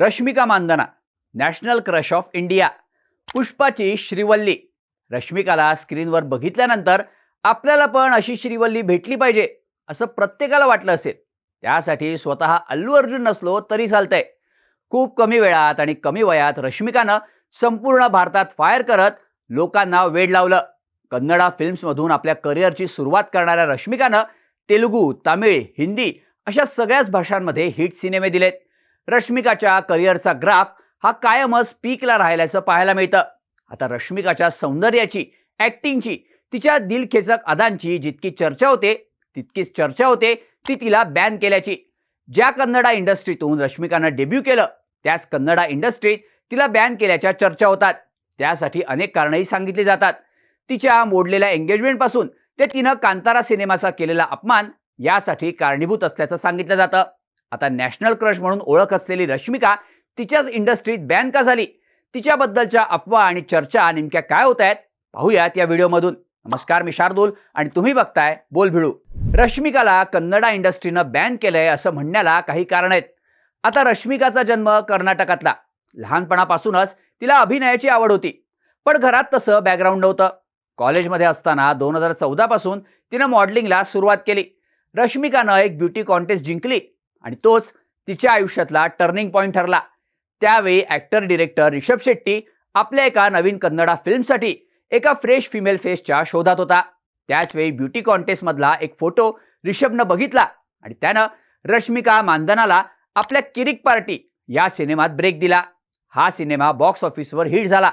Rashmika Mandanna national crush of India पुष्पाची Srivalli रश्मिकाला स्क्रीनवर बघितल्यानंतर आपल्याला पण अशी श्रीवल्ली भेटली पाहिजे असं प्रत्येकाला वाटलं असेल. त्यासाठी स्वतः अल्लू अर्जुन नसलो तरी चालतंय. खूप कमी वेळात आणि कमी वयात रश्मिकानं संपूर्ण भारतात फायर करत लोकांना वेड लावलं. कन्नडा फिल्म्समधून आपल्या करिअरची सुरुवात करणाऱ्या रश्मिकानं तेलुगू तामिळ हिंदी अशा सगळ्याच भाषांमध्ये हिट सिनेमे दिलेत. रश्मिकाच्या करिअरचा ग्राफ हा कायमच पीकला राहिल्याचं पाहायला मिळतं. आता रश्मिकाच्या सौंदर्याची ॲक्टिंगची तिच्या दिलखेचक अदांची जितकी चर्चा होते तितकीच चर्चा होते ती तिला बॅन केल्याची. ज्या कन्नडा इंडस्ट्रीतून रश्मिकानं डेब्यू केलं त्याच कन्नडा इंडस्ट्रीत तिला बॅन केल्याच्या चर्चा होतात. त्यासाठी अनेक कारणंही सांगितली जातात. तिच्या मोडलेल्या एंगेजमेंटपासून ते तिनं कांतारा सिनेमाचा केलेला अपमान यासाठी कारणीभूत असल्याचं सांगितलं जातं. आता नॅशनल क्रश म्हणून ओळख असलेली रश्मिका तिच्याच इंडस्ट्रीत बॅन का झाली? तिच्याबद्दलच्या अफवा आणि चर्चा नेमक्या काय होत आहेत? पाहूयात या व्हिडिओमधून. नमस्कार मी शार्दूल आणि तुम्ही बघताय बोल भिडू रश्मिकाला कन्नडा इंडस्ट्रीनं बॅन केलंय असं म्हणण्याला काही कारण आहेत. आता रश्मिकाचा जन्म कर्नाटकातला. लहानपणापासूनच तिला अभिनयाची आवड होती. पण घरात तसं बॅकग्राऊंड नव्हतं. कॉलेजमध्ये असताना दोन हजार चौदापासून तिनं मॉडेलिंगला सुरुवात केली. रश्मिकानं एक ब्युटी कॉन्टेस्ट जिंकली. आणि तोच तिच्या आयुष्यातला टर्निंग पॉईंट ठरला. त्यावेळी ॲक्टर डिरेक्टर रिषभ शेट्टी आपल्या एका नवीन कन्नडा फिल्मसाठी एका फ्रेश फिमेल फेसच्या शोधात होता. त्याचवेळी ब्युटी कॉन्टेस्टमधला एक फोटो रिषभनं बघितला आणि त्यानं रश्मिका मानधनाला आपल्या किरिक पार्टी या सिनेमात ब्रेक दिला. हा सिनेमा बॉक्स ऑफिसवर हिट झाला.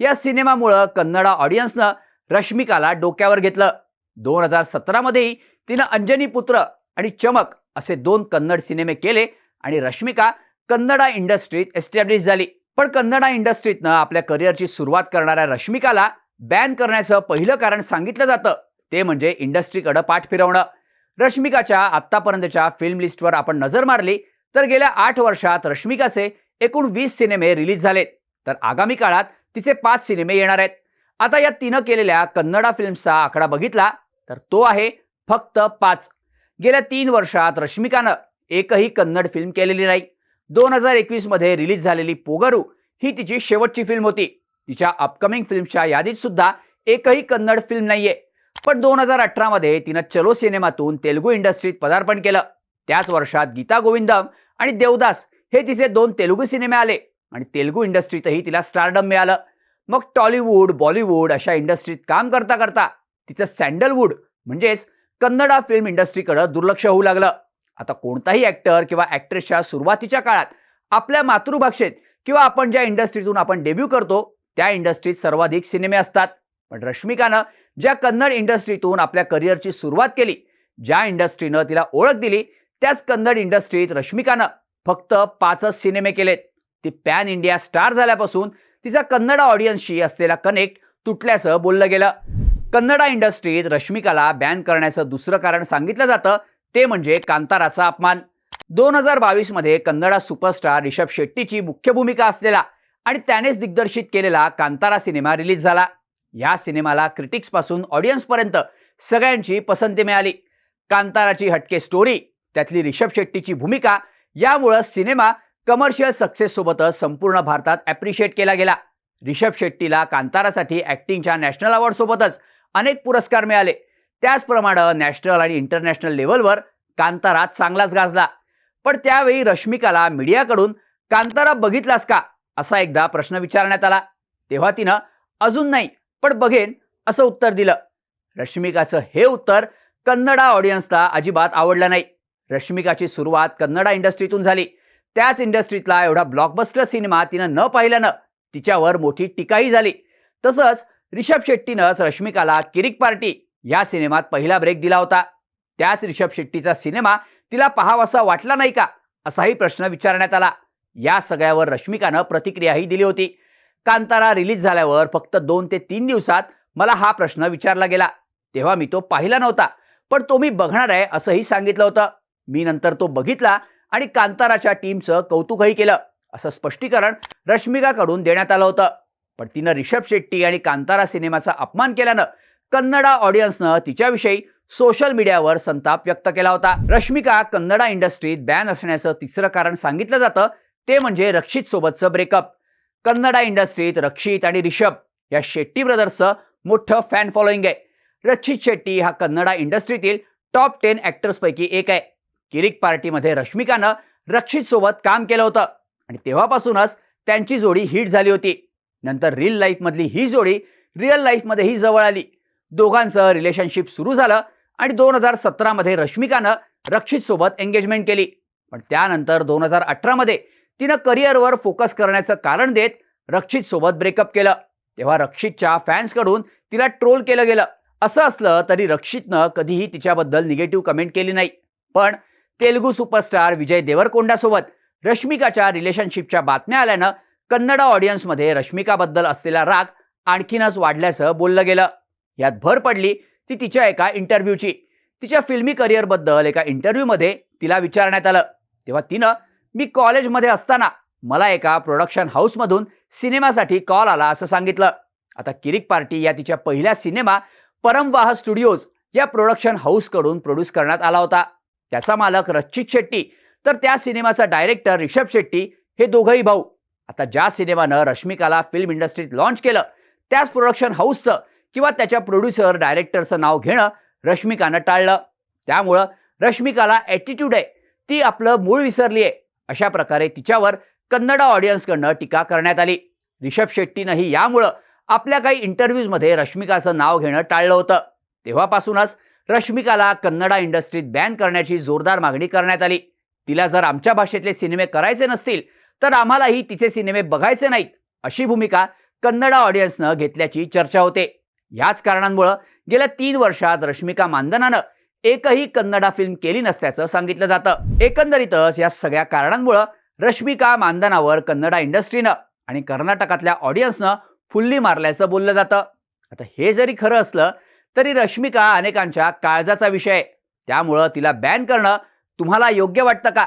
या सिनेमामुळं कन्नडा ऑडियन्सनं रश्मिकाला डोक्यावर घेतलं. दोन हजार सतरामध्येही तिनं अंजनी पुत्र आणि चमक असे दोन कन्नड सिनेमे केले आणि रश्मिका कन्नडा इंडस्ट्रीत एस्टॅब्लिश झाली. पण कन्नडा इंडस्ट्रीतनं आपल्या करिअरची सुरुवात करणाऱ्या रश्मिकाला बॅन करण्याचं पहिलं कारण सांगितलं जातं. ते म्हणजे इंडस्ट्रीकडं पाठ फिरवणं. रश्मिकाच्या आत्तापर्यंतच्या फिल्म लिस्टवर आपण नजर मारली तर गेल्या आठ वर्षात रश्मिकाचे एकूण वीस सिनेमे रिलीज झालेत. तर आगामी काळात तिचे पाच सिनेमे येणार आहेत. आता या तिनं केलेल्या कन्नडा फिल्म्सचा आकडा बघितला तर तो आहे फक्त पाच. गेल्या तीन वर्षात रश्मिकानं एकही कन्नड फिल्म केलेली नाही. दोन हजार एकवीसमध्ये रिलीज झालेली पोगरू ही तिची शेवटची फिल्म होती. तिच्या अपकमिंग फिल्मच्या यादीत सुद्धा एकही कन्नड फिल्म नाहीये. पण दोन हजार अठरामध्ये तिनं चलो सिनेमातून तेलुगू इंडस्ट्रीत पदार्पण केलं. त्याच वर्षात गीता गोविंदम आणि देवदास हे तिचे दोन तेलुगू सिनेमे आले आणि तेलुगू इंडस्ट्रीतही तिला स्टारडम मिळालं. मग टॉलिवूड बॉलिवूड अशा इंडस्ट्रीत काम करता करता तिचं सँडलवूड म्हणजेच कन्नडा फिल्म इंडस्ट्रीकडं दुर्लक्ष होऊ लागलं. आता कोणताही ॲक्टर किंवा ॲक्ट्रेसच्या सुरुवातीच्या काळात आपल्या मातृभाषेत किंवा आपण ज्या इंडस्ट्रीतून आपण डेब्यू करतो त्या इंडस्ट्रीत सर्वाधिक सिनेमे असतात. पण रश्मिकानं ज्या कन्नड इंडस्ट्रीतून आपल्या करिअरची सुरुवात केली ज्या इंडस्ट्रीनं तिला ओळख दिली त्याच कन्नड इंडस्ट्रीत रश्मिकानं फक्त पाचच सिनेमे केलेत. ती पॅन इंडिया स्टार झाल्यापासून तिचा कन्नड ऑडियन्सशी असलेला कनेक्ट तुटल्याचं बोललं गेलं. कन्नडा इंडस्ट्रीत रश्मिकाला बॅन करण्याचं दुसरं कारण सांगितलं जातं ते म्हणजे कांताराचा अपमान. दोन हजार बावीसमध्ये कन्नडा सुपरस्टार रिषभ शेट्टीची मुख्य भूमिका असलेला आणि त्यानेच दिग्दर्शित केलेला कांतारा सिनेमा रिलीज झाला. या सिनेमाला क्रिटिक्सपासून ऑडियन्सपर्यंत सगळ्यांची पसंती मिळाली. कांताराची हटके स्टोरी त्यातली रिषभ शेट्टीची भूमिका यामुळं सिनेमा कमर्शियल सक्सेस सोबतच संपूर्ण भारतात ॲप्रिशिएट केला गेला. रिषभ शेट्टीला कांतारासाठी ॲक्टिंगच्या नॅशनल अवॉर्ड सोबतच अनेक पुरस्कार मिळाले. त्याचप्रमाणे नॅशनल आणि इंटरनॅशनल लेवलवर कांतारा चांगलाच गाजला. पण त्यावेळी रश्मिकाला मीडियाकडून कांतारा बघितलास का? असा एकदा प्रश्न विचारण्यात आला. तेव्हा तिनं अजून नाही पण बघेन असं उत्तर दिलं. रश्मिकाचं हे उत्तर कन्नडा ऑडियन्सला अजिबात आवडलं नाही. रश्मिकाची सुरुवात कन्नडा इंडस्ट्रीतून झाली. त्याच इंडस्ट्रीतला एवढा ब्लॉकबस्टर सिनेमा तिनं न पाहिल्यानं तिच्यावर मोठी टीकाही झाली. तसंच रिषभ शेट्टीनंच रश्मिकाला किरिक पार्टी या सिनेमात पहिला ब्रेक दिला होता. त्याच रिषभ शेट्टीचा सिनेमा तिला पहावासा वाटला नाही का? असाही प्रश्न विचारण्यात आला. या सगळ्यावर रश्मिकानं प्रतिक्रियाही दिली होती. कांतारा रिलीज झाल्यावर फक्त दोन ते तीन दिवसात मला हा प्रश्न विचारला गेला. तेव्हा मी तो पाहिला नव्हता पण तो मी बघणार आहे असंही सांगितलं होतं. मी नंतर तो बघितला आणि कांताराच्या टीमचं कौतुकही केलं. असं स्पष्टीकरण रश्मिकाकडून देण्यात आलं होतं. पण तिनं रिषभ शेट्टी आणि कांतारा सिनेमाचा अपमान केल्यानं कन्नडा ऑडियन्सनं तिच्याविषयी सोशल मीडियावर संताप व्यक्त केला होता. रश्मिका कन्नडा इंडस्ट्रीत बॅन असण्याचं तिसरं कारण सांगितलं जातं. ते म्हणजे रक्षित सोबतचं ब्रेकअप. कन्नडा इंडस्ट्रीत रक्षित आणि रिषभ या शेट्टी ब्रदर्सचं मोठं फॅन फॉलोईंग आहे. रक्षित शेट्टी हा कन्नडा इंडस्ट्रीतील टॉप टेन ॲक्टर्सपैकी एक आहे. किरिक पार्टीमध्ये रश्मिकानं रक्षित सोबत काम केलं होतं. आणि तेव्हापासूनच त्यांची जोडी हिट झाली होती. नंतर रील लाईफमधली ही जोडी रिअल लाईफमध्येही जवळ आली. दोघांचं रिलेशनशिप सुरू झालं आणि दोन हजार सतरामध्ये रश्मिकानं रक्षितसोबत एंगेजमेंट केली. पण त्यानंतर दोन हजार अठरामध्ये तिनं करिअरवर फोकस करण्याचं कारण देत रक्षितसोबत ब्रेकअप केलं. तेव्हा रक्षितच्या फॅन्सकडून तिला ट्रोल केलं गेलं. असं असलं तरी रक्षितनं कधीही तिच्याबद्दल निगेटिव्ह कमेंट केली नाही. पण तेलुगू सुपरस्टार विजय देवरकोंडासोबत रश्मिकाच्या रिलेशनशिपच्या बातम्या आल्यानं कन्नडा ऑडियन्समध्ये रश्मिकाबद्दल असलेला राग आणखीनच वाढल्याचं बोललं गेलं. यात भर पडली ती तिच्या एका इंटरव्ह्यूची तिच्या फिल्मी करिअरबद्दल एका इंटरव्ह्यूमध्ये तिला विचारण्यात आलं. तेव्हा तिनं मी कॉलेजमध्ये असताना मला एका प्रोडक्शन हाऊसमधून सिनेमासाठी कॉल आला असं सांगितलं. आता किरिक पार्टी या तिच्या पहिल्या सिनेमा परमवाह स्टुडिओज या प्रोडक्शन हाऊसकडून प्रोड्यूस करण्यात आला होता. त्याचा मालक रच्चित शेट्टी तर त्या सिनेमाचा डायरेक्टर रिषभ शेट्टी हे दोघंही भाऊ. आता ज्या सिनेमानं रश्मिकाला फिल्म इंडस्ट्रीत लॉन्च केलं त्याच प्रोडक्शन हाऊसचं किंवा त्याच्या प्रोड्युसर डायरेक्टरचं नाव घेणं रश्मिकानं टाळलं. त्यामुळं रश्मिकाला ॲटिट्यूड आहे. ती आपलं मूळ विसरली आहे अशा प्रकारे तिच्यावर कन्नडा ऑडियन्सकडनं टीका करण्यात आली. रिषभ शेट्टीनंही यामुळं आपल्या काही इंटरव्ह्यूजमध्ये रश्मिकाचं नाव घेणं टाळलं होतं. तेव्हापासूनच रश्मिकाला कन्नडा इंडस्ट्रीत बॅन करण्याची जोरदार मागणी करण्यात आली. तिला जर आमच्या भाषेतले सिनेमे करायचे नसतील तर आम्हालाही तिचे सिनेमे बघायचे नाहीत अशी भूमिका कन्नडा ऑडियन्सनं घेतल्याची चर्चा होते. याच कारणांमुळं गेल्या तीन वर्षात रश्मिका मानधनानं एकही कन्नडा फिल्म केली नसल्याचं सांगितलं जातं. एकंदरीतच या सगळ्या कारणांमुळं रश्मिका मानधनावर कन्नडा इंडस्ट्रीनं आणि कर्नाटकातल्या ऑडियन्सनं फुल्ली मारल्याचं बोललं जातं. आता हे जरी खरं असलं तरी रश्मिका अनेकांच्या काळजाचा विषय आहे. त्यामुळं तिला बॅन करणं तुम्हाला योग्य वाटतं का?